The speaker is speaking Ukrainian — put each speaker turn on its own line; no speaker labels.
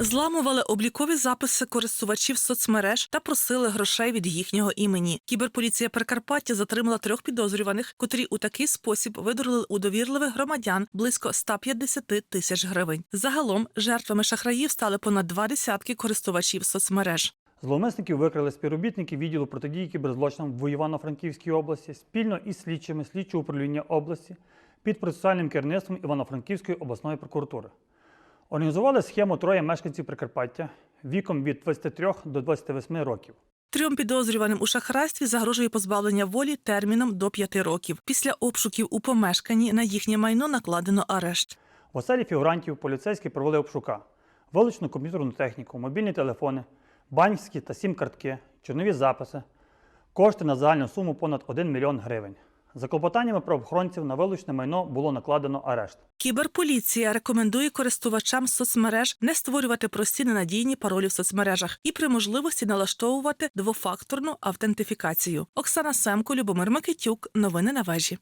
Зламували облікові записи користувачів соцмереж та просили грошей від їхнього імені. Кіберполіція Прикарпаття затримала трьох підозрюваних, котрі у такий спосіб видурили у довірливих громадян близько 150 тисяч гривень. Загалом жертвами шахраїв стали понад два десятки користувачів соцмереж.
Зловмисників викрили співробітники відділу протидії кіберзлочинам в Івано-Франківській області спільно із слідчими слідчого управління області під процесуальним керівництвом Івано-Франківської обласної прокуратури. Організували схему троє мешканців Прикарпаття віком від 23 до 28 років.
Трьом підозрюваним у шахрайстві загрожує позбавлення волі терміном до п'яти років. Після обшуків у помешканні на їхнє майно накладено арешт.
В оселі фігурантів поліцейські провели обшука, вилучено комп'ютерну техніку, мобільні телефони, банківські та сім-картки, чорнові записи, кошти на загальну суму понад 1 мільйон гривень. За клопотаннями правоохоронців на вилучне майно було накладено арешт.
Кіберполіція рекомендує користувачам соцмереж не створювати прості ненадійні паролі в соцмережах і при можливості налаштовувати двофакторну автентифікацію. Оксана Семко, Любомир Микитюк. Новини на вежі.